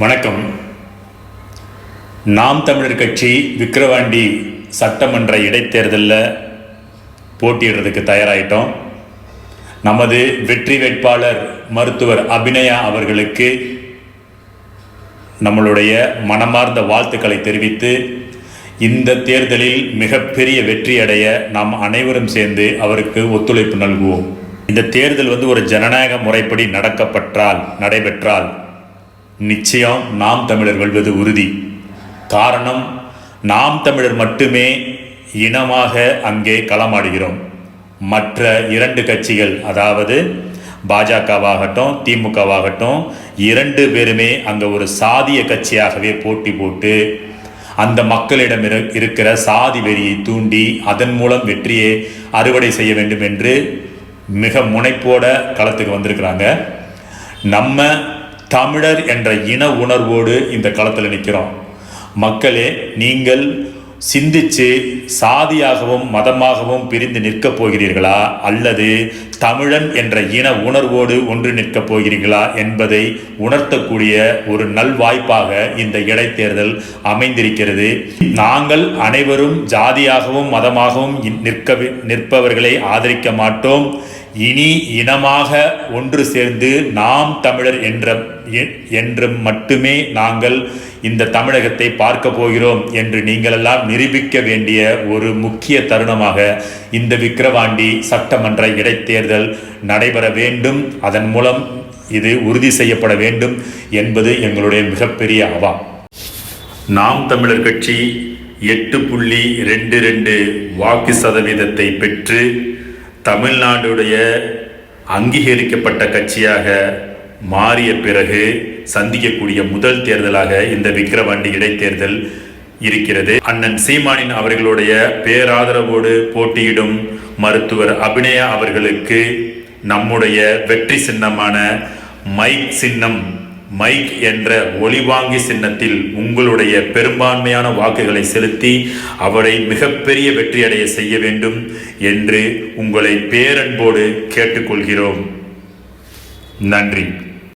வணக்கம். நாம் தமிழர் கட்சி விக்கிரவாண்டி சட்டமன்ற இடைத்தேர்தலில் போட்டியிடுறதுக்கு தயாராகிட்டோம் நமது வெற்றி வேட்பாளர் மருத்துவர் அபிநயா அவர்களுக்கு நம்மளுடைய மனமார்ந்த வாழ்த்துக்களை தெரிவித்து இந்த தேர்தலில் மிகப்பெரிய வெற்றி அடைய நாம் அனைவரும் சேர்ந்து அவருக்கு ஒத்துழைப்பு நல்குவோம். இந்த தேர்தல் வந்து ஒரு ஜனநாயக முறைப்படி நடக்கப்பட்டால் நடைபெற்றால் நிச்சயம் நாம் தமிழர் வெல்வது உறுதி. காரணம் நாம் தமிழர் மட்டுமே இனமாக அங்கே களமாடுகிறோம். மற்ற இரண்டு கட்சிகள் அதாவது பாஜகவாகட்டும் திமுகவாகட்டும் இரண்டு பேருமே அங்கே ஒரு சாதிய கட்சியாகவே போட்டி போட்டு அந்த மக்களிடம் இரு- இருக்கிற சாதி வெறியை தூண்டி அதன் மூலம் வெற்றியை அறுவடை செய்ய வேண்டும் என்று மிக முனைப்போட களத்துக்கு வந்திருக்கிறாங்க. நம்ம தமிழர் என்ற இன உணர்வோடு இந்த களத்தில் நிற்கிறோம். மக்களே நீங்கள் சிந்திச்சு சாதியாகவும் மதமாகவும் பிரிந்து நிற்கப் போகிறீர்களா? அல்லது தமிழன் என்ற இன உணர்வோடு ஒன்று நிற்கப் போகிறீர்களா என்பதை உணர்த்தக்கூடிய ஒரு நல்வாய்ப்பாக இந்த இடைத்தேர்தல் அமைந்திருக்கிறது. நாங்கள் அனைவரும் ஜாதியாகவும் மதமாகவும் நிற்க நிற்பவர்களை ஆதரிக்க மாட்டோம். இனி இனமாக ஒன்று சேர்ந்து நாம் தமிழர் என்ற என்றும் என்று மட்டுமே நாங்கள் இந்த தமிழகத்தை பார்க்க போகிறோம் என்று நீங்களெல்லாம் நிரூபிக்க வேண்டிய ஒரு முக்கிய தருணமாக இந்த விக்கிரவாண்டி சட்டமன்ற இடைத்தேர்தல் நடைபெற வேண்டும். அதன் மூலம் இது உறுதி செய்யப்பட வேண்டும் என்பது எங்களுடைய மிகப்பெரிய அவா நாம் தமிழர் கட்சி எட்டு புள்ளி ரெண்டு ரெண்டு வாக்கு சதவீதத்தை பெற்று தமிழ்நாடுடைய அங்கீகரிக்கப்பட்ட கட்சியாக மாறிய பிறகு சந்திக்கக்கூடிய முதல் தேர்தலாக இந்த விக்கிரவாண்டி இடைத்தேர்தல் இருக்கிறது. அண்ணன் சீமானின் அவர்களுடைய பேராதரவோடு போட்டியிடும் மருத்துவர் அபிநயா அவர்களுக்கு நம்முடைய வெற்றி சின்னமான மைக் சின்னம் மைக் என்ற ஒளிவாங்கி சின்னத்தில் உங்களுடைய பெரும்பான்மையான வாக்குகளை செலுத்தி அவரை மிகப்பெரிய வெற்றியடைய செய்ய வேண்டும் என்று உங்களை பேரன்போடு கேட்டுக்கொள்கிறோம். நன்றி.